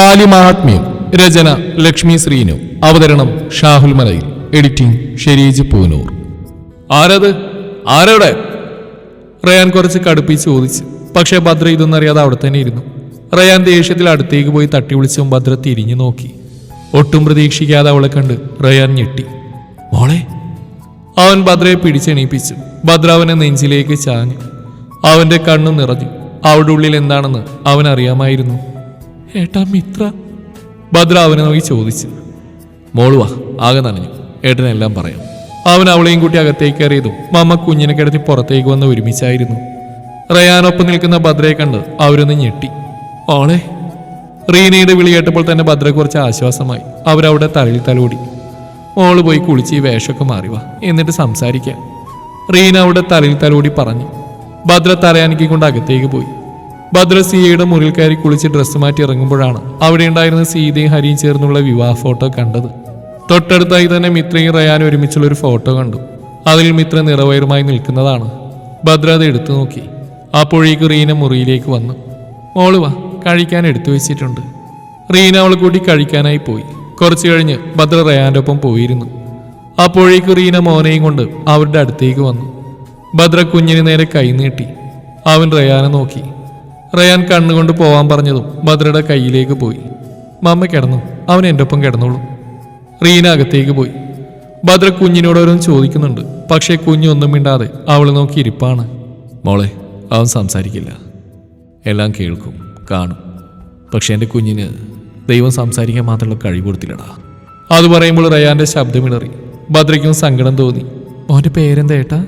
കാലിമാഹാത്മ്യം രചന ലക്ഷ്മി ശ്രീനു അവതരണം ഷാഹുൽ മലയിൽ എഡിറ്റിംഗ് ഷെരീജ് പൂനൂർ. ആരത്? ആരോടെ റയാൻ കുറച്ച് കടുപ്പിച്ച് ചോദിച്ചു പക്ഷേ ഭദ്ര ഇതൊന്നും അറിയാതെ അവിടെ തന്നെ ഇരുന്നു. റയാൻ ദേഷ്യത്തിൽ അടുത്തേക്ക് പോയി തട്ടി വിളിച്ചും ഭദ്ര തിരിഞ്ഞു നോക്കി. ഒട്ടും പ്രതീക്ഷിക്കാതെ അവളെ കണ്ട് റയാൻ ഞെട്ടി. മോളെ അവൻ ഭദ്രയെ പിടിച്ചെണീപ്പിച്ചു. ഭദ്ര അവനെ നെഞ്ചിലേക്ക് ചാഞ്ഞു. അവന്റെ കണ്ണു നിറഞ്ഞു. അവിടെ ഉള്ളിൽ എന്താണെന്ന് അവൻ അറിയാമായിരുന്നു ഏട്ടാ മിത്ര. ഭദ്ര അവനെ നോക്കി ചോദിച്ചു. മോളുവാ ആകെ നനഞ്ഞു. ഏട്ടനെല്ലാം പറയാം. അവൻ അവളെയും കൂട്ടി അകത്തേക്ക് കയറിയതും മമ്മ കുഞ്ഞിനെ കിടത്തി പുറത്തേക്ക് വന്ന് ഒരുമിച്ചായിരുന്നു. റയാനൊപ്പം നിൽക്കുന്ന ഭദ്രയെ കണ്ട് അവരൊന്ന് ഞെട്ടി. ഓളെ റീനയുടെ വിളി കേട്ടപ്പോൾ തന്നെ ഭദ്ര കുറച്ച് ആശ്വാസമായി. അവരവിടെ തലയിൽ തലോടി. മോൾ പോയി കുളിച്ച് ഈ വേഷമൊക്കെ മാറി വാ എന്നിട്ട് സംസാരിക്കാം. റീന അവിടെ തലയിൽ തലോടി പറഞ്ഞു. ഭദ്ര തലയാനിക്കൊണ്ട് അകത്തേക്ക് പോയി. ഭദ്ര സീയയുടെ മുറിൽ കയറി കുളിച്ച് ഡ്രസ്സ് മാറ്റി ഇറങ്ങുമ്പോഴാണ് അവിടെ ഉണ്ടായിരുന്ന സീതയും ഹരിയും ചേർന്നുള്ള വിവാഹ ഫോട്ടോ കണ്ടത്. തൊട്ടടുത്തായി തന്നെ മിത്രയും റയാനും ഒരുമിച്ചുള്ള ഒരു ഫോട്ടോ കണ്ടു. അതിൽ മിത്ര നിറവയറുമായി നിൽക്കുന്നതാണ്. ഭദ്ര അത് എടുത്തു നോക്കി. അപ്പോഴേക്ക് റീന മുറിയിലേക്ക് വന്നു. മോൾ വാ കഴിക്കാൻ എടുത്തു വെച്ചിട്ടുണ്ട്. റീന അവളെ കൂട്ടി കഴിക്കാനായി പോയി. കുറച്ചു കഴിഞ്ഞ് ഭദ്ര റയാന്റെ ഒപ്പം പോയിരുന്നു. അപ്പോഴേക്ക് റീന മോനെയും കൊണ്ട് അവരുടെ അടുത്തേക്ക് വന്നു. ഭദ്ര കുഞ്ഞിന് നേരെ കൈ നീട്ടി. അവൻ റയാനെ നോക്കി. റയാൻ കണ്ണുകൊണ്ട് പോവാൻ പറഞ്ഞതും ഭദ്രയുടെ കയ്യിലേക്ക് പോയി. മമ്മ കിടന്നു. അവൻ എന്റെ ഒപ്പം കിടന്നോളൂ. റീന അകത്തേക്ക് പോയി. ഭദ്ര കുഞ്ഞിനോട് ഓരോന്ന് ചോദിക്കുന്നുണ്ട്. പക്ഷേ കുഞ്ഞൊന്നും മിണ്ടാതെ അവളെ നോക്കി ഇരിപ്പാണ്. മോളെ അവൻ സംസാരിക്കില്ല. എല്ലാം കേൾക്കും കാണും. പക്ഷെ എന്റെ കുഞ്ഞിന് ദൈവം സംസാരിക്കാൻ മാത്രമുള്ള കഴിവ് കൊടുത്തില്ലടാ. അത് പറയുമ്പോൾ റയാന്റെ ശബ്ദമിണറി ഭദ്രയ്ക്കും സങ്കടം തോന്നി. മോന്റെ പേരെന്താ ഏട്ടാ?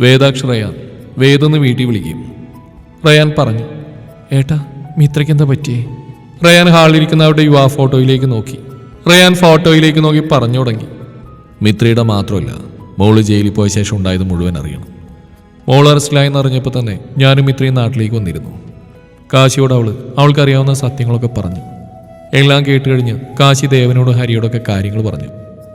വേദാക്ഷ റയാൻ. വേദം വീട്ടിൽ വിളിക്കും. റയാൻ പറഞ്ഞു ഏട്ടാ മിത്രയ്ക്ക് എന്താ പറ്റിയേ? റയാൻ ഹാളിലിരിക്കുന്ന അവരുടെ യുവാ ഫോട്ടോയിലേക്ക് നോക്കി. റയാൻ ഫോട്ടോയിലേക്ക് നോക്കി പറഞ്ഞു തുടങ്ങി. മിത്രയുടെ മാത്രമല്ല മോൾ ജയിലിൽ പോയ ശേഷം ഉണ്ടായത് മുഴുവൻ അറിയണം. മോൾ അറസ്റ്റിലായെന്ന് അറിഞ്ഞപ്പോൾ തന്നെ ഞാനും മിത്രയും നാട്ടിലേക്ക് വന്നിരുന്നു. കാശിയോട് അവൾ അവൾക്കറിയാവുന്ന സത്യങ്ങളൊക്കെ പറഞ്ഞു. എല്ലാം കേട്ട് കഴിഞ്ഞ് കാശി ദേവനോട് ഹരിയോടൊക്കെ കാര്യങ്ങൾ പറഞ്ഞു.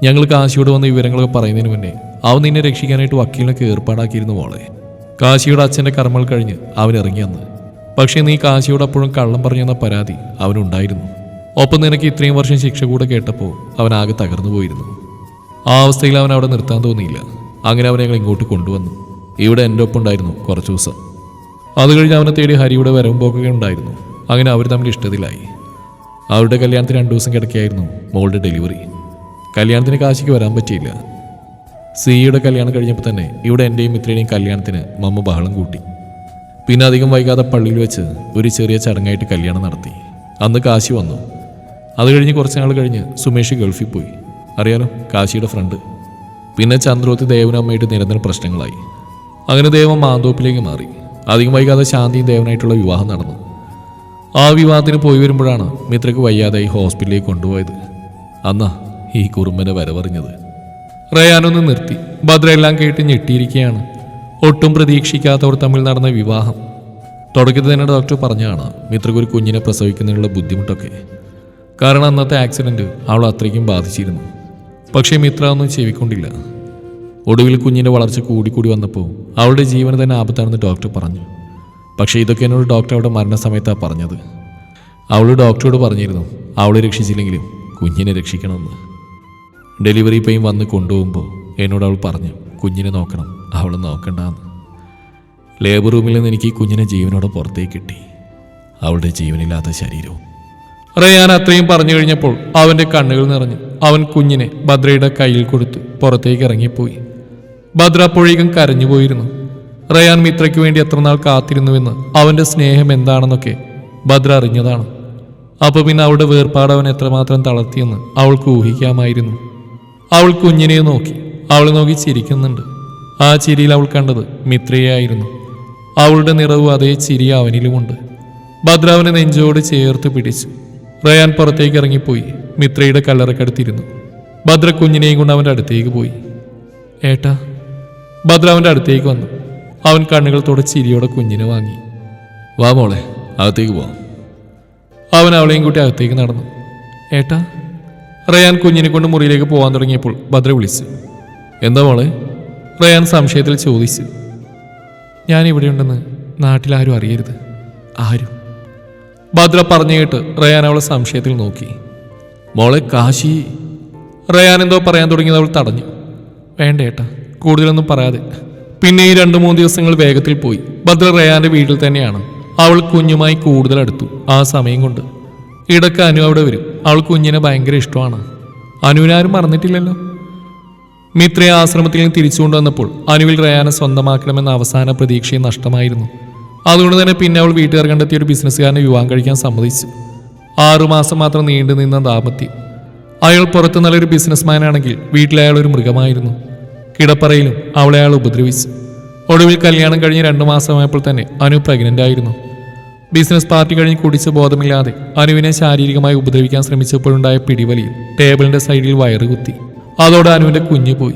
ഞങ്ങൾ കാശിയോട് വന്ന വിവരങ്ങളൊക്കെ പറയുന്നതിന് മുന്നേ അവൻ നിന്നെ രക്ഷിക്കാനായിട്ട് വക്കീലിനൊക്കെ ഏർപ്പാടാക്കിയിരുന്നു മോളെ. കാശിയുടെ അച്ഛന്റെ കർമ്മൾ കഴിഞ്ഞ് അവൻ ഇറങ്ങി വന്ന്. പക്ഷേ നീ കാശിയോട് അപ്പോഴും കള്ളം പറഞ്ഞെന്ന പരാതി അവനുണ്ടായിരുന്നു ഒപ്പം നിനക്ക് ഇത്രയും വർഷം ശിക്ഷ കൂടെ കേട്ടപ്പോൾ അവൻ ആകെ തകർന്നു പോയിരുന്നു. ആ അവസ്ഥയിൽ അവൻ അവിടെ നിർത്താൻ തോന്നിയില്ല. അങ്ങനെ അവനെ ഞങ്ങൾ ഇങ്ങോട്ട് കൊണ്ടുവന്നു. ഇവിടെ എന്റെ ഒപ്പം ഉണ്ടായിരുന്നു കുറച്ച് ദിവസം. അത് കഴിഞ്ഞ് അവനെ തേടി ഹരിയുടെ വരവും പോക്കൊക്കെ ഉണ്ടായിരുന്നു. അങ്ങനെ അവർ തമ്മിൽ ഇഷ്ടത്തിലായി. അവരുടെ കല്യാണത്തിന് രണ്ട് ദിവസം കിടക്കുകയായിരുന്നു മോളുടെ ഡെലിവറി. കല്യാണത്തിന് കാശിക്ക് വരാൻ പറ്റിയില്ല. സിയുടെ കല്യാണം കഴിഞ്ഞപ്പോൾ തന്നെ ഇവിടെ എന്റെയും മിത്രയുടെയും കല്യാണത്തിന് മമ്മ ബഹളം കൂട്ടി. പിന്നെ അധികം വൈകാതെ പള്ളിയിൽ വെച്ച് ഒരു ചെറിയ ചടങ്ങായിട്ട് കല്യാണം നടത്തി. അന്ന് കാശി വന്നു. അത് കഴിഞ്ഞ് കുറച്ച് നാൾ കഴിഞ്ഞ് സുമേഷ് ഗൾഫിൽ പോയി. അറിയാലോ കാശിയുടെ ഫ്രണ്ട്. പിന്നെ ചന്ദ്രോത്തി ദേവനമ്മയായിട്ട് നിരന്തരം പ്രശ്നങ്ങളായി. അങ്ങനെ ദേവം മാന്തോപ്പിലേക്ക് മാറി. അധികം വൈകാതെ ശാന്തിയും ദേവനായിട്ടുള്ള വിവാഹം നടന്നു. ആ വിവാഹത്തിന് പോയി വരുമ്പോഴാണ് മിത്രയ്ക്ക് വയ്യാതായി ഹോസ്പിറ്റലിലേക്ക് കൊണ്ടുപോയത്. അന്നാ ഈ കുറുമ്പനെ വരവറിഞ്ഞത്. റയാനൊന്ന് നിർത്തി. ഭദ്ര എല്ലാം കേട്ട് ഞെട്ടിയിരിക്കുകയാണ്. ഒട്ടും പ്രതീക്ഷിക്കാത്തവർ തമ്മിൽ നടന്ന വിവാഹം. തുടക്കത്തിൽ തന്നെ ഡോക്ടർ പറഞ്ഞാണ് മിത്രക്ക് ഒരു കുഞ്ഞിനെ പ്രസവിക്കുന്നതിനുള്ള ബുദ്ധിമുട്ടൊക്കെ. കാരണം അന്നത്തെ ആക്സിഡന്റ് അവൾ അത്രയ്ക്കും ബാധിച്ചിരുന്നു. പക്ഷേ മിത്ര ഒന്നും ചെവിക്കൊണ്ടില്ല. ഒടുവിൽ കുഞ്ഞിന്റെ വളർച്ച കൂടിക്കൂടി വന്നപ്പോൾ അവളുടെ ജീവന് തന്നെ ആപത്താണെന്ന് ഡോക്ടർ പറഞ്ഞു. പക്ഷേ ഇതൊക്കെ എന്നോട് ഡോക്ടർ അവിടെ മരണസമയത്താണ് പറഞ്ഞത്. അവൾ ഡോക്ടറോട് പറഞ്ഞിരുന്നു അവളെ രക്ഷിച്ചില്ലെങ്കിലും കുഞ്ഞിനെ രക്ഷിക്കണമെന്ന്. ഡെലിവറി പെയിൻ വന്ന് കൊണ്ടുപോകുമ്പോൾ എന്നോട് അവൾ പറഞ്ഞു കുഞ്ഞിനെ നോക്കണം അവൾ നോക്കണ്ടെന്ന്. ലേബർ റൂമിൽ നിന്ന് എനിക്ക് കുഞ്ഞിനെ ജീവനോടെ പുറത്തേക്ക് കിട്ടി. അവളുടെ ജീവനില്ലാത്ത ശരീരവും. റയാൻ അത്രയും പറഞ്ഞു കഴിഞ്ഞപ്പോൾ അവന്റെ കണ്ണുകൾ നിറഞ്ഞു. അവൻ കുഞ്ഞിനെ ഭദ്രയുടെ കയ്യിൽ കൊടുത്ത് പുറത്തേക്ക് ഇറങ്ങിപ്പോയി. ഭദ്ര അപ്പോഴേക്കും കരഞ്ഞുപോയിരുന്നു റയാൻ മിത്രയ്ക്ക് വേണ്ടി എത്രനാൾ കാത്തിരുന്നുവെന്ന് അവന്റെ സ്നേഹം എന്താണെന്നൊക്കെ ഭദ്ര അറിഞ്ഞതാണ്. അപ്പോൾ പിന്നെ അവളുടെ വേർപാട് അവൻ എത്രമാത്രം തളർത്തിയെന്ന് അവൾക്ക് ഊഹിക്കാമായിരുന്നു. അവൾ കുഞ്ഞിനെ നോക്കി. അവൾ നോക്കി ചിരിക്കുന്നുണ്ട്. ആ ചിരിയിൽ അവൾ കണ്ടത് മിത്രയായിരുന്നു. അവളുടെ നിറവും അതേ ചിരി അവനിലുമുണ്ട്. ഭദ്രാവനെ നെഞ്ചോട് ചേർത്ത് പിടിച്ചു. റയാൻ പുറത്തേക്ക് ഇറങ്ങിപ്പോയി. മിത്രയുടെ കല്ലറക്കടുത്തിരുന്നു ഭദ്ര കുഞ്ഞിനെയും കൊണ്ട് അവന്റെ അടുത്തേക്ക് പോയി. ഏട്ടാ. ഭദ്ര അവന്റെ അടുത്തേക്ക് വന്നു. അവൻ കണ്ണുകൾ തുടച്ച് ചിരിയോടെ കുഞ്ഞിനെ വാങ്ങി. വാ മോളെ അകത്തേക്ക് പോവാം അവൻ അവളെയും കൂട്ടി അകത്തേക്ക് നടന്നു. ഏട്ടാ. റയാൻ കുഞ്ഞിനെ കൊണ്ട് മുറിയിലേക്ക് പോകാൻ തുടങ്ങിയപ്പോൾ ഭദ്ര വിളിച്ചു എന്താ മോളെ? റയാൻ സംശയത്തിൽ ചോദിച്ചു ഞാൻ ഇവിടെ ഉണ്ടെന്ന് നാട്ടിലാരും അറിയരുത്. ആരും? ഭദ്ര പറഞ്ഞു കേട്ട് റയാൻ അവളെ സംശയത്തിൽ നോക്കി. മോളെ കാശി റയാൻ എന്തോ പറയാൻ തുടങ്ങിയത് അവൾ തടഞ്ഞു. വേണ്ട ഏട്ടാ കൂടുതലൊന്നും പറയാതെ. പിന്നെ ഈ രണ്ടു മൂന്ന് ദിവസങ്ങൾ വേഗത്തിൽ പോയി. ഭദ്ര റയാന്റെ വീട്ടിൽ തന്നെയാണ്. അവൾ കുഞ്ഞുമായി കൂടുതൽ അടുത്തു ആ സമയം കൊണ്ട്. ഇടയ്ക്ക് അനു അവിടെ വരും. അവൾ കുഞ്ഞിനെ ഭയങ്കര ഇഷ്ടമാണ്. അനുവിനാരും മറന്നിട്ടില്ലല്ലോ? മിത്രയെ ആശ്രമത്തിൽ നിന്ന് തിരിച്ചുകൊണ്ടുവന്നപ്പോൾ അനുവിൽ റയാനെ സ്വന്തമാക്കണമെന്ന അവസാന പ്രതീക്ഷയും നഷ്ടമായിരുന്നു. അതുകൊണ്ട് തന്നെ പിന്നെ അവൾ വീട്ടുകാർ കണ്ടെത്തിയ ഒരു ബിസിനസ്സുകാരനെ വിവാഹം കഴിക്കാൻ സമ്മതിച്ചു. ആറുമാസം മാത്രം നീണ്ടു നിന്ന ദാമ്പത്യം. അയാൾ പുറത്ത് നല്ലൊരു ബിസിനസ്മാൻ ആണെങ്കിൽ വീട്ടിലെ അയാൾ ഒരു മൃഗമായിരുന്നു. കിടപ്പറയിലും അവളെ അയാൾ ഉപദ്രവിച്ചു. ഒടുവിൽ കല്യാണം കഴിഞ്ഞ് രണ്ടു മാസമായപ്പോൾ തന്നെ അനു പ്രഗ്നന്റ് ആയിരുന്നു. ബിസിനസ് പാർട്ടി കഴിഞ്ഞ് കുടിച്ച് ബോധമില്ലാതെ അനുവിനെ ശാരീരികമായി ഉപദ്രവിക്കാൻ ശ്രമിച്ചപ്പോഴുണ്ടായ പിടിവലിയിൽ ടേബിളിന്റെ സൈഡിൽ വയറ് കുത്തി. അതോടെ അനുവിന്റെ കുഞ്ഞു പോയി.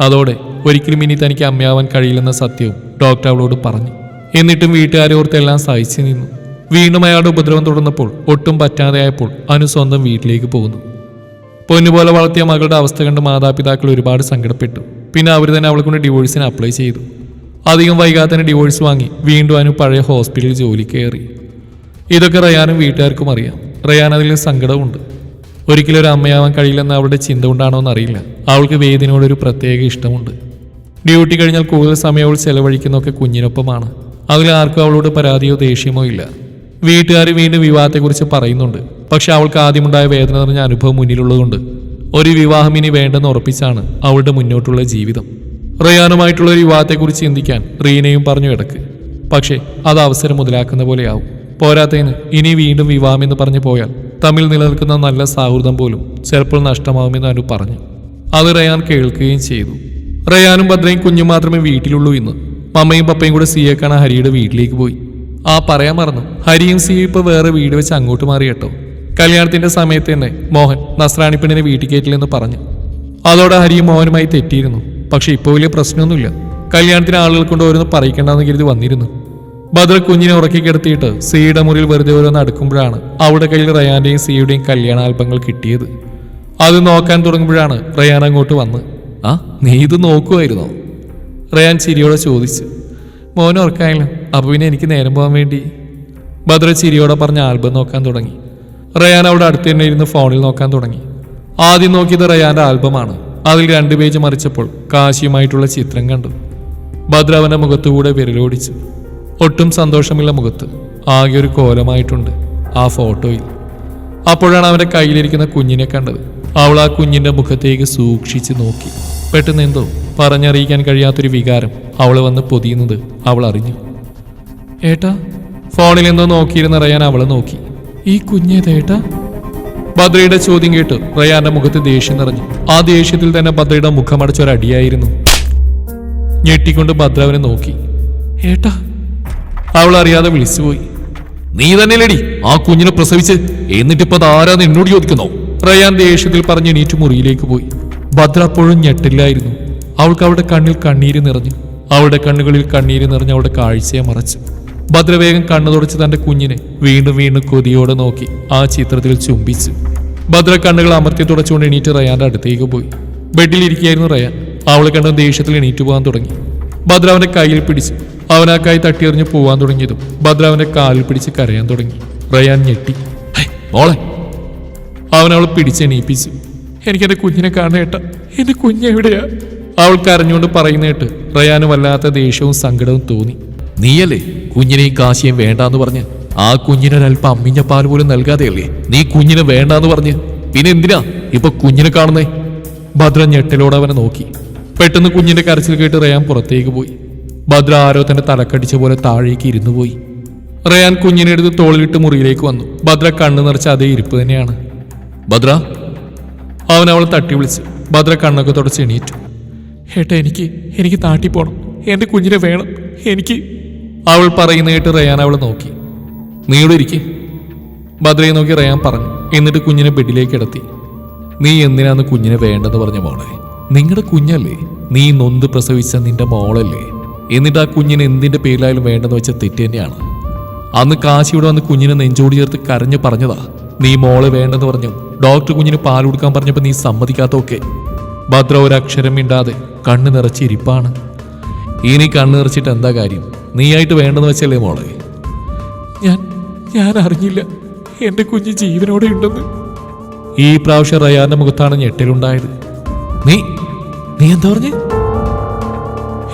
അതോടെ ഒരിക്കലും ഇനി തനിക്ക് അമ്മയാവാൻ കഴിയില്ലെന്ന സത്യവും ഡോക്ടർ അവളോട് പറഞ്ഞു. എന്നിട്ടും വീട്ടുകാരെ ഓർത്തെല്ലാം സഹിച്ചു നിന്നു. വീണ്ടും അയാളുടെ ഉപദ്രവം തുടർന്നപ്പോൾ ഒട്ടും പറ്റാതെയായപ്പോൾ അനു സ്വന്തം വീട്ടിലേക്ക് പോകുന്നു. പൊന്നുപോലെ വളർത്തിയ മകളുടെ അവസ്ഥ കണ്ട് മാതാപിതാക്കൾ ഒരുപാട് സങ്കടപ്പെട്ടു. പിന്നെ അവർ തന്നെ അവളെ കൊണ്ട് ഡിവോഴ്സിന് അപ്ലൈ ചെയ്തു. അധികം വൈകാതെ തന്നെ ഡിവോഴ്സ് വാങ്ങി. വീണ്ടും അനു പഴയ ഹോസ്പിറ്റലിൽ ജോലി കയറി. ഇതൊക്കെ റയാനും വീട്ടുകാർക്കും അറിയാം. റയാൻ അതിൽ സങ്കടമുണ്ട് ഒരിക്കലും ഒരു അമ്മയാവാൻ കഴിയില്ലെന്ന് അവളുടെ ചിന്ത കൊണ്ടാണോ എന്നറിയില്ല. അവൾക്ക് വേദിനോടൊരു പ്രത്യേക ഇഷ്ടമുണ്ട്. ഡ്യൂട്ടി കഴിഞ്ഞാൽ കൂടുതൽ സമയം അവൾ ചെലവഴിക്കുന്നതൊക്കെ കുഞ്ഞിനൊപ്പമാണ്. അതിൽ ആർക്കും അവളോട് പരാതിയോ ദേഷ്യമോ ഇല്ല. വീട്ടുകാർ വീണ്ടും വിവാഹത്തെക്കുറിച്ച് പറയുന്നുണ്ട്. പക്ഷെ അവൾക്ക് ആദ്യമുണ്ടായ വേദന നിറഞ്ഞ അനുഭവം മുന്നിലുള്ളതുകൊണ്ട്. ഒരു വിവാഹം ഇനി വേണ്ടെന്ന് ഉറപ്പിച്ചാണ് അവളുടെ മുന്നോട്ടുള്ള ജീവിതം. റയാനുമായിട്ടുള്ള ഒരു വിവാഹത്തെക്കുറിച്ച് ചിന്തിക്കാൻ റീനയും പറഞ്ഞു കിടക്ക്. പക്ഷേ അത് അവസരം മുതലാക്കുന്ന പോലെയാവും. പോരാത്തതിന് ഇനി വീണ്ടും വിവാഹമെന്ന് പറഞ്ഞു പോയാൽ തമ്മിൽ നിലനിൽക്കുന്ന നല്ല സൗഹൃദം പോലും ചിലപ്പോൾ നഷ്ടമാവുമെന്ന് അനു പറഞ്ഞു. അത് റയാൻ കേൾക്കുകയും ചെയ്തു. റയാനും ഭദ്രയും കുഞ്ഞും മാത്രമേ വീട്ടിലുള്ളൂ ഇന്ന്. മമ്മയും പപ്പയും കൂടെ സിയെ കാണാൻ ഹരിയുടെ വീട്ടിലേക്ക് പോയി. ആ പറയാൻ മറന്നു. ഹരിയും സിയും ഇപ്പൊ വേറെ വീട് വെച്ച് അങ്ങോട്ട് മാറി കേട്ടോ. കല്യാണത്തിന്റെ സമയത്ത് തന്നെ മോഹൻ നസ്രാണി പെണ്ണിനെ വീട്ടിൽ കയറ്റില്ലെന്ന് പറഞ്ഞു. അതോടെ ഹരിയും മോഹനുമായി തെറ്റിയിരുന്നു. പക്ഷെ ഇപ്പോൾ വലിയ പ്രശ്നമൊന്നുമില്ല. കല്യാണത്തിന് ആളുകൾ കൊണ്ട് ഓരോന്ന് പറയിക്കണ്ടെന്ന് കരുതി വന്നിരുന്നു. ബദർ കുഞ്ഞിനെ ഉറക്കി കിടത്തിയിട്ട് സിയുടെ മുറിയിൽ വെറുതെ ഓരോന്ന് അടുക്കുമ്പോഴാണ് അവിടെ കയ്യിൽ റയാന്റെയും സിയുടെയും കല്യാണ ആൽബങ്ങൾ കിട്ടിയത്. അത് നോക്കാൻ തുടങ്ങുമ്പോഴാണ് റയാൻ അങ്ങോട്ട് വന്ന് ആ നീ ഇത് നോക്കുമായിരുന്നോ റയാൻ ചിരിയോടെ ചോദിച്ചു. മോനെ ഉറക്കായല്ലോ അപ്പൊ പിന്നെ എനിക്ക് നേരം പോകാൻ വേണ്ടി. ബദ്ര ചിരിയോടെ പറഞ്ഞ ആൽബം നോക്കാൻ തുടങ്ങി. റയാൻ അവിടെ അടുത്ത് തന്നെ ഇരുന്ന് ഫോണിൽ നോക്കാൻ തുടങ്ങി. ആദ്യം നോക്കിയത് റയാന്റെ ആൽബമാണ്. അതിൽ രണ്ട് പേജ് മറിച്ചപ്പോൾ കാശിയുമായിട്ടുള്ള ചിത്രം കണ്ടു. ഭദ്ര അവന്റെ മുഖത്തുകൂടെ വിരലോടിച്ചു. ഒട്ടും സന്തോഷമില്ല മുഖത്ത്. ആകെ ഒരു കോലമായിട്ടുണ്ട് ആ ഫോട്ടോയിൽ. അപ്പോഴാണ് അവന്റെ കയ്യിലിരിക്കുന്ന കുഞ്ഞിനെ കണ്ടത്. അവൾ ആ കുഞ്ഞിന്റെ മുഖത്തേക്ക് സൂക്ഷിച്ച് നോക്കി. പെട്ടെന്ന് എന്തോ പറഞ്ഞറിയിക്കാൻ കഴിയാത്തൊരു വികാരം അവൾ വന്ന് പൊതിയുന്നത് അവൾ അറിഞ്ഞു. ഏട്ടാ ഫോണിൽ എന്തോ നോക്കിയിരുന്നറിയാൻ അവളെ നോക്കി. ഈ കുഞ്ഞേതേട്ടാ? ഭദ്രയുടെ ചോദ്യം കേട്ട് റയാന്റെ മുഖത്ത് ദേഷ്യം നിറഞ്ഞു. ആ ദേഷ്യത്തിൽ തന്നെ ഭദ്രയുടെ മുഖമടച്ചൊരടിയായിരുന്നു ഞെട്ടിക്കൊണ്ട് ഭദ്ര അവനെ നോക്കി. ഏട്ടാ അവൾ അറിയാതെ വിളിച്ചുപോയി. നീ തന്നെ തന്നെയല്ലേടി ആ കുഞ്ഞിനെ പ്രസവിച്ച്. എന്നിട്ടിപ്പോ ആരാന്ന് എന്നോട് ചോദിക്കുന്നു? റയാൻ ദേഷ്യത്തിൽ പറഞ്ഞ് എണീറ്റ് മുറിയിലേക്ക് പോയി. ഭദ്ര അപ്പോഴും ഞെട്ടില്ലായിരുന്നു. അവൾക്ക് അവളുടെ കണ്ണിൽ കണ്ണീര് നിറഞ്ഞു. അവളുടെ കണ്ണുകളിൽ കണ്ണീര് നിറഞ്ഞ് അവളുടെ കാഴ്ചയെ മറച്ചു. ഭദ്ര കണ്ണുതുടച്ച് കണ്ണു തുടച്ച് തന്റെ കുഞ്ഞിനെ വീണ്ടും വീണ്ടും കൊതിയോടെ നോക്കി ആ ചിത്രത്തിൽ ചുംബിച്ചു. ഭദ്ര കണ്ണുകൾ അമർത്തി തുടച്ചുകൊണ്ട് എണീറ്റ് റയാന്റെ അടുത്തേക്ക് പോയി. ബെഡിലിരിക്കുകയായിരുന്നു റയാൻ. അവളെ കണ്ട ദേഷ്യത്തിൽ എണീറ്റ് പോകാൻ തുടങ്ങി. ഭദ്ര അവന്റെ കയ്യിൽ പിടിച്ച് അവനാ കൈ തട്ടിയെറിഞ്ഞ് പോവാൻ തുടങ്ങിയതും ഭദ്ര അവന്റെ കാലിൽ പിടിച്ച് കരയാൻ തുടങ്ങി. റയാൻ ഞെട്ടി. "ഹൈ, മോളെ. അവൻ അവളെ പിടിച്ചെണീപ്പിച്ചു എനിക്ക് എന്റെ കുഞ്ഞിനെ കാണേട്ട എന്റെ കുഞ്ഞെവിടെയാ അവൾ കരഞ്ഞുകൊണ്ട് പറയുന്ന കേട്ട് റയാന് വല്ലാത്ത ദേഷ്യവും സങ്കടവും തോന്നി. നീയല്ലേ കുഞ്ഞിനെയും കാശിയും വേണ്ടാന്ന് പറഞ്ഞ്? ആ കുഞ്ഞിനൊരല്പം അമ്മിഞ്ഞ പാൽ പോലും നൽകാതെയല്ലേ? നീ കുഞ്ഞിനെ വേണ്ടാന്ന് പറഞ്ഞ്? പിന്നെ എന്തിനാ ഇപ്പൊ കുഞ്ഞിനെ കാണുന്നേ? ഭദ്ര ഞെട്ടലോടെ അവനെ നോക്കി. പെട്ടെന്ന് കുഞ്ഞിന്റെ കരച്ചിൽ കേട്ട് റയാൻ പുറത്തേക്ക് പോയി. ഭദ്ര ആരോ തന്റെ തലക്കടിച്ച പോലെ താഴേക്ക് ഇരുന്നു പോയി. റയാൻ കുഞ്ഞിനെ എടുത്ത് തോളിലിട്ട് മുറിയിലേക്ക് വന്നു. ഭദ്ര കണ്ണു നിറച്ച അതേ ഇരിപ്പ് തന്നെയാണ്. ഭദ്ര? അവൻ അവളെ തട്ടി വിളിച്ച്. ഭദ്ര കണ്ണൊക്കെ തുടച്ച് എണീറ്റു. ഏട്ടാ എനിക്ക് എനിക്ക് താട്ടി പോണം. എന്റെ കുഞ്ഞിനെ വേണം. എനിക്ക് അവൾ പറയുന്ന കേട്ട് റയാൻ അവളെ നോക്കി. നീ ഇവിടെ ഇരിക്കെ. ഭദ്രയെ നോക്കി റയാൻ പറഞ്ഞു. എന്നിട്ട് കുഞ്ഞിനെ ബെഡിലേക്ക് കിടത്തി നീ എന്തിനാന്ന് കുഞ്ഞിനെ വേണ്ടെന്ന് പറഞ്ഞ മോളെ? നിങ്ങളുടെ കുഞ്ഞല്ലേ? നീ നൊന്ത് പ്രസവിച്ച നിന്റെ മോളല്ലേ? എന്നിട്ട് ആ കുഞ്ഞിന് എന്തിന്റെ പേരിലായാലും വേണ്ടെന്ന് വെച്ച തെറ്റ് തന്നെയാണ്. അന്ന് കാശിയുടെ വന്ന് കുഞ്ഞിനെ നെഞ്ചോട് ചേർത്ത് കരഞ്ഞു പറഞ്ഞതാ. നീ മോളെ വേണ്ടെന്ന് പറഞ്ഞു. ഡോക്ടർ കുഞ്ഞിന് പാൽ കൊടുക്കാൻ പറഞ്ഞപ്പോൾ നീ സമ്മതിക്കാത്തൊക്കെ ഭദ്ര ഒരക്ഷരം മിണ്ടാതെ കണ്ണ് നിറച്ചിരിപ്പാണ് ഇനി കണ്ണ് നിറച്ചിട്ട് എന്താ കാര്യം? നീയായിട്ട് വേണ്ടെന്ന് വെച്ചല്ലേ മോളെ? ഞാൻ ഞാൻ അറിഞ്ഞില്ല. എന്റെ കുഞ്ഞ് ജീവനോടെ ഉണ്ടെന്ന്. ഈ പ്രാവശ്യം റയാന്റെ മുഖത്താണ് ഞെട്ടലുണ്ടായത്. നീ നീ എന്താ പറഞ്ഞു?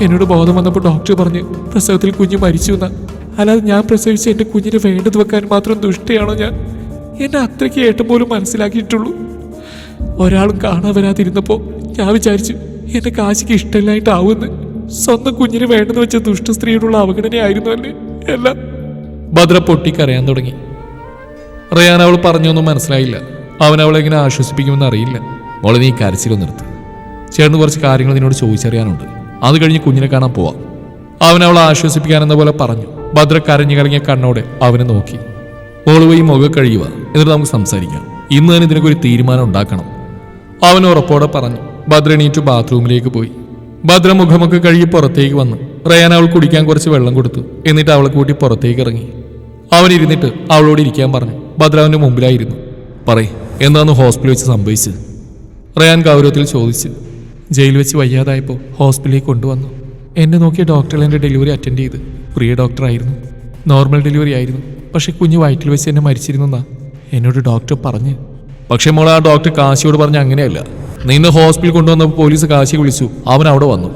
എന്നോട് ബോധം വന്നപ്പോൾ ഡോക്ടർ പറഞ്ഞു പ്രസവത്തിൽ കുഞ്ഞ് മരിച്ചു എന്നാ. അല്ലാതെ ഞാൻ പ്രസവിച്ച് എന്റെ കുഞ്ഞിന് വേണ്ടത് വെക്കാൻ മാത്രം ദുഷ്ടയാണോ ഞാൻ? എന്നെ അത്രയ്ക്ക് ഏട്ടം പോലും മനസ്സിലാക്കിയിട്ടുള്ളൂ. ഒരാളും കാണാൻ വരാതിരുന്നപ്പോൾ ഞാൻ വിചാരിച്ചു എന്റെ കാശിക്ക് ഇഷ്ടമില്ലായിട്ടാവുമെന്ന്. സ്വന്തം കുഞ്ഞിന് വേണ്ടെന്ന് വെച്ച ദുഷ്ട സ്ത്രീയോടുള്ള അവഗണനയായിരുന്നു അല്ലേ? എല്ലാം. ഭദ്ര പൊട്ടിക്കരയാൻ തുടങ്ങി. റയാൻ അവൾ പറഞ്ഞൊന്നും മനസ്സിലായില്ല. അവൻ അവളെ എങ്ങനെ ആശ്വസിപ്പിക്കുമെന്ന് അറിയില്ല. മോളെ നീ കരച്ചിലും നിർത്ത്. ചേർന്ന് കുറച്ച് കാര്യങ്ങൾ നിന്നോട് ചോദിച്ചറിയാനുണ്ട്. അത് കഴിഞ്ഞ് കുഞ്ഞിനെ കാണാൻ പോവാം. അവൻ അവളെ ആശ്വസിപ്പിക്കാനെന്ന പോലെ പറഞ്ഞു. ഭദ്ര കരഞ്ഞു കലങ്ങിയ കണ്ണോടെ അവനെ നോക്കി. മോൾ പോയി മുഖ കഴിയുക എന്നിട്ട് നമുക്ക് സംസാരിക്കാം. ഇന്ന് തന്നെ ഇതിനൊക്കെ ഒരു തീരുമാനം ഉണ്ടാക്കണം. അവൻ ഉറപ്പോടെ പറഞ്ഞു. ഭദ്ര എണീറ്റ് ബാത്റൂമിലേക്ക് പോയി. ഭദ്ര മുഖമൊക്കെ കഴുകി പുറത്തേക്ക് വന്നു. റയാൻ അവൾ കുടിക്കാൻ കുറച്ച് വെള്ളം കൊടുത്തു. എന്നിട്ട് അവളെ കൂട്ടി പുറത്തേക്ക് ഇറങ്ങി. അവൻ ഇരുന്നിട്ട് അവളോട് ഇരിക്കാൻ പറഞ്ഞു. ഭദ്ര അവന്റെ മുമ്പിലായിരുന്നു. പറയ് എന്താന്ന് ഹോസ്പിറ്റലിൽ വെച്ച് സംഭവിച്ചത്? റയാൻ ഗൗരവത്തിൽ ചോദിച്ചു. ജയിൽ വെച്ച് വയ്യാതായപ്പോൾ ഹോസ്പിറ്റലിൽ കൊണ്ടുവന്നു. എന്നെ നോക്കിയ ഡോക്ടർ എന്റെ ഡെലിവറി അറ്റൻഡ് ചെയ്ത് പ്രിയ ഡോക്ടറായിരുന്നു നോർമൽ ഡെലിവറി ആയിരുന്നു. പക്ഷെ കുഞ്ഞ് വയറ്റിൽ വെച്ച് എന്നെ മരിച്ചിരുന്നെന്നാ എന്നോട് ഡോക്ടർ പറഞ്ഞ്. പക്ഷെ മോൾ ആ ഡോക്ടർ കാശിയോട് പറഞ്ഞ അങ്ങനെയല്ല. നിന്നെ ഹോസ്പിറ്റലിൽ കൊണ്ടുവന്നപ്പോൾ പോലീസ് കാശി വിളിച്ചു. അവൻ അവിടെ വന്നു.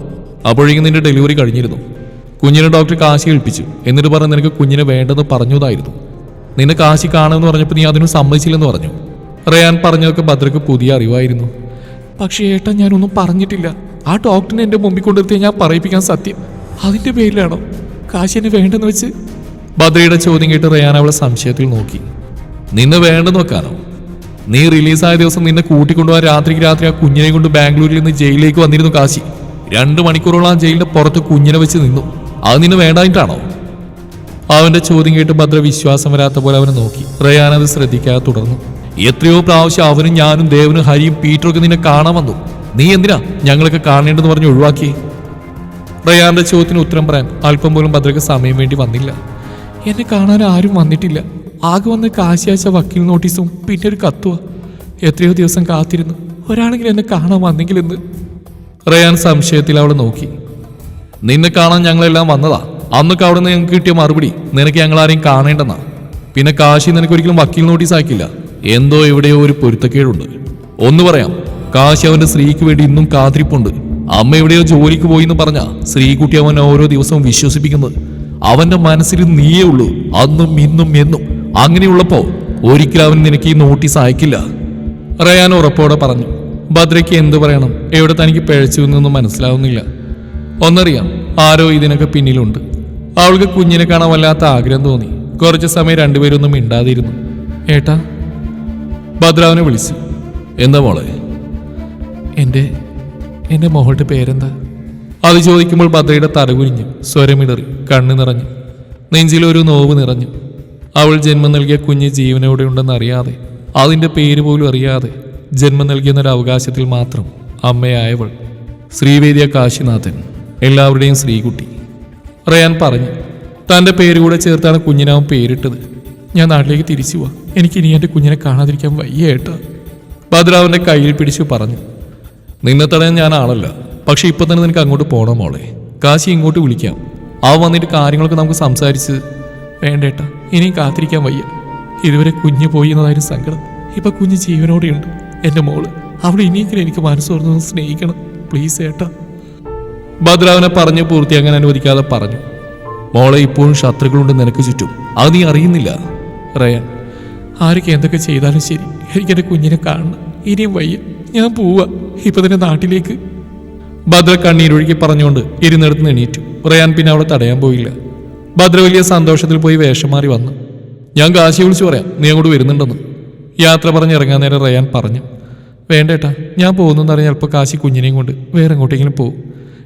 അപ്പോഴേക്കും നിന്റെ ഡെലിവറി കഴിഞ്ഞിരുന്നു. കുഞ്ഞിനെ ഡോക്ടർ കാശി ഏൽപ്പിച്ചു. എന്നിട്ട് പറഞ്ഞു നിനക്ക് കുഞ്ഞിനെ വേണ്ടെന്ന് പറഞ്ഞതായിരുന്നു. നിന്നെ കാശി കാണുമെന്ന് പറഞ്ഞപ്പോൾ നീ അതിനും സമ്മതിച്ചില്ലെന്ന് പറഞ്ഞു. റയാൻ പറഞ്ഞതൊക്കെ ഭദ്രക്ക് പുതിയ അറിവായിരുന്നു. പക്ഷേ ഏട്ടാ ഞാനൊന്നും പറഞ്ഞിട്ടില്ല. ആ ഡോക്ടറിനെ എന്റെ മുമ്പിൽ കൊണ്ടെടുത്ത് ഞാൻ പറയിപ്പിക്കാൻ സത്യം. അതിന്റെ പേരിലാണോ കാശി എന്നെ വേണ്ടെന്ന് വെച്ച്? ഭദ്രയുടെ ചോദ്യം കേട്ട് റയാൻ അവളെ സംശയത്തിൽ നോക്കി. നിന്നെ വേണ്ടെന്ന് വെക്കാനോ? നീ റിലീസായ ദിവസം നിന്നെ കൂട്ടിക്കൊണ്ടുപോകാൻ രാത്രിക്ക് രാത്രി ആ കുഞ്ഞിനെ കൊണ്ട് ബാംഗ്ലൂരിൽ നിന്ന് ജയിലിലേക്ക് വന്നിരുന്നു കാശി. രണ്ട് മണിക്കൂറോളം ആ ജയിലിന്റെ പുറത്ത് കുഞ്ഞിനെ വെച്ച് നിന്നു. അത് നിന്നെ വേണ്ടായിട്ടാണോ അവന്റെ ചോദ്യം കേട്ട് ഭദ്ര വിശ്വാസം വരാത്ത പോലെ അവനെ നോക്കി. റയാൻ അത് ശ്രദ്ധിക്കാതെ തുടർന്നു. എത്രയോ പ്രാവശ്യം അവനും ഞാനും ദേവനും ഹരിയും പീറ്ററും ഒക്കെ നിന്നെ കാണാൻ വന്നു. നീ എന്തിനാ ഞങ്ങളൊക്കെ കാണേണ്ടെന്ന് പറഞ്ഞ് ഒഴിവാക്കി? റയാന്റെ ചോദ്യത്തിന് ഉത്തരം പറയാൻ അല്പം പോലും ഭദ്രക്ക് സമയം വേണ്ടി വന്നില്ല. എന്നെ കാണാൻ ആരും വന്നിട്ടില്ല. ആകെ വന്ന് കാശിയാഴ്ച വക്കീൽ നോട്ടീസും പിന്നെ ഒരു കത്തുവ. എത്രയോ ദിവസം കാത്തിരുന്നു. ഒരാളെങ്കിലും എന്നെ കാണാൻ വന്നെങ്കിലെന്ന് റയാൻ സംശയത്തിൽ അവളെ നോക്കി. നിന്നെ കാണാൻ ഞങ്ങളെല്ലാം വന്നതാ. അന്നൊക്കെ അവിടെ നിന്ന് കിട്ടിയ മറുപടി നിനക്ക് ഞങ്ങൾ ആരെയും കാണേണ്ടെന്നാ. പിന്നെ കാശി നിനക്ക് ഒരിക്കലും വക്കീൽ നോട്ടീസ് ആക്കില്ല എന്തോ എവിടെയോ ഒരു പൊരുത്തക്കേടുണ്ട്. ഒന്ന് പറയാം കാശി അവന്റെ സ്ത്രീക്ക് വേണ്ടി ഇന്നും കാത്തിരിപ്പുണ്ട്. അമ്മ എവിടെയോ ജോലിക്ക് പോയി എന്ന് പറഞ്ഞ സ്ത്രീകുട്ടി അവൻ ഓരോ ദിവസവും വിശ്വസിപ്പിക്കുന്നത്. അവന്റെ മനസ്സിൽ നീയേ ഉള്ളൂ. അന്നും ഇന്നും എന്നും. അങ്ങനെയുള്ളപ്പോ ഒരിക്കലും അവൻ നിനക്ക് ഈ നോട്ടീസ് അയക്കില്ല. റയാൻ ഉറപ്പോടെ പറഞ്ഞു ഭദ്രയ്ക്ക് എന്തു പറയണം? എവിടെ തനിക്ക് പിഴച്ചു എന്നൊന്നും മനസ്സിലാവുന്നില്ല. ഒന്നറിയാം ആരോ ഇതിനൊക്കെ പിന്നിലുണ്ട്. അവൾക്ക് കുഞ്ഞിനെ കാണാൻ വല്ലാത്ത ആഗ്രഹം തോന്നി. കുറച്ച് സമയം രണ്ടുപേരൊന്നും മിണ്ടാതിരുന്നു. ഏട്ടാ? ഭദ്രാവിനെ വിളിച്ചു. എന്താ മോളെ? എന്റെ എന്റെ മോളുടെ പേരെന്താ? അത് ചോദിക്കുമ്പോൾ ഭദ്രയുടെ തറകുരിഞ്ഞു സ്വരമിടറി കണ്ണു നിറഞ്ഞു നെഞ്ചിലൊരു നോവ് നിറഞ്ഞു അവൾ ജന്മം നൽകിയ കുഞ്ഞ് ജീവനോടെ ഉണ്ടെന്ന് അറിയാതെ അതിന്റെ പേര് പോലും അറിയാതെ ജന്മം നൽകിയെന്നൊരു അവകാശത്തിൽ മാത്രം അമ്മയായവൾ ശ്രീവേദിയ കാശിനാഥൻ എല്ലാവരുടെയും ശ്രീകുട്ടി. റയാൻ പറഞ്ഞു തന്റെ പേര് കൂടെ ചേർത്താണ് കുഞ്ഞിനാവൻ പേരിട്ടത്. ഞാൻ നാട്ടിലേക്ക് തിരിച്ചു പോവാ എനിക്ക് ഇനി എന്റെ കുഞ്ഞിനെ കാണാതിരിക്കാൻ വയ്യ ഏട്ടാ. ഭദ്രാവിന്റെ കയ്യിൽ പിടിച്ചു പറഞ്ഞു നിന്നെ തടയാൻ ഞാൻ ആളല്ല. പക്ഷെ ഇപ്പം തന്നെ നിനക്ക് അങ്ങോട്ട് പോകണം മോളെ. കാശി ഇങ്ങോട്ട് വിളിക്കാം. അവ വന്നിട്ട് കാര്യങ്ങളൊക്കെ നമുക്ക് സംസാരിച്ച് വേണ്ടേട്ടാ ഇനിയും കാത്തിരിക്കാൻ വയ്യ. ഇതുവരെ കുഞ്ഞ് പോയി എന്നതായിരുന്നു സങ്കടം. ഇപ്പൊ കുഞ്ഞ് ജീവനോടെയുണ്ട് എന്റെ മോൾ. അവൾ ഇനിയെങ്കിലും എനിക്ക് മനസ്സ് തുറന്നു സ്നേഹിക്കണം. പ്ലീസ് ഏട്ടാ. ഭദ്രാവിനെ പറഞ്ഞു പൂർത്തിയാക്കാൻ അനുവദിക്കാതെ പറഞ്ഞു. മോളെ ഇപ്പോഴും ശത്രുക്കളുണ്ട് നിനക്ക് ചുറ്റും. അത് നീ അറിയുന്നില്ല. റയാൻ ആരൊക്കെ എന്തൊക്കെ ചെയ്താലും ശരി. എനിക്കെന്റെ കുഞ്ഞിനെ കാണണം. ഇനിയും വയ്യ. ഞാൻ പോവാ. ഇപ്പൊ തന്നെ നാട്ടിലേക്ക്. ഭദ്ര കണ്ണീരൊഴുകി പറഞ്ഞുകൊണ്ട് ഇരുന്നിടത്ത് എണീറ്റു. റയാൻ പിന്നെ അവളെ തടയാൻ പോയില്ല. ഭദ്ര വലിയ സന്തോഷത്തിൽ പോയി വേഷം മാറി വന്നു. ഞാൻ കാശി വിളിച്ചു പറയാം നീ അങ്ങോട്ട് വരുന്നുണ്ടെന്ന്. യാത്ര പറഞ്ഞ് ഇറങ്ങാൻ നേരം റയാൻ പറഞ്ഞു വേണ്ടേട്ടാ ഞാൻ പോകുന്നെന്ന് അറിഞ്ഞാൽ ചിലപ്പോൾ കാശി കുഞ്ഞിനെയും കൊണ്ട് വേറെ എങ്ങോട്ടെങ്കിലും പോകും.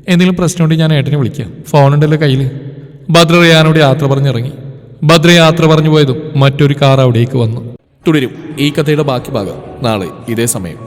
എന്തെങ്കിലും പ്രശ്നമുണ്ടെങ്കിൽ ഞാൻ ഏട്ടനെ വിളിക്കാം ഫോൺ ഉണ്ടല്ലോ കയ്യിൽ ഭദ്ര റയാനോട് യാത്ര പറഞ്ഞിറങ്ങി ഭദ്ര യാത്ര പറഞ്ഞു പോയതും മറ്റൊരു കാർ അവിടേക്ക് വന്നു. തുടരും ഈ കഥയുടെ ബാക്കി ഭാഗം നാളെ ഇതേ സമയം.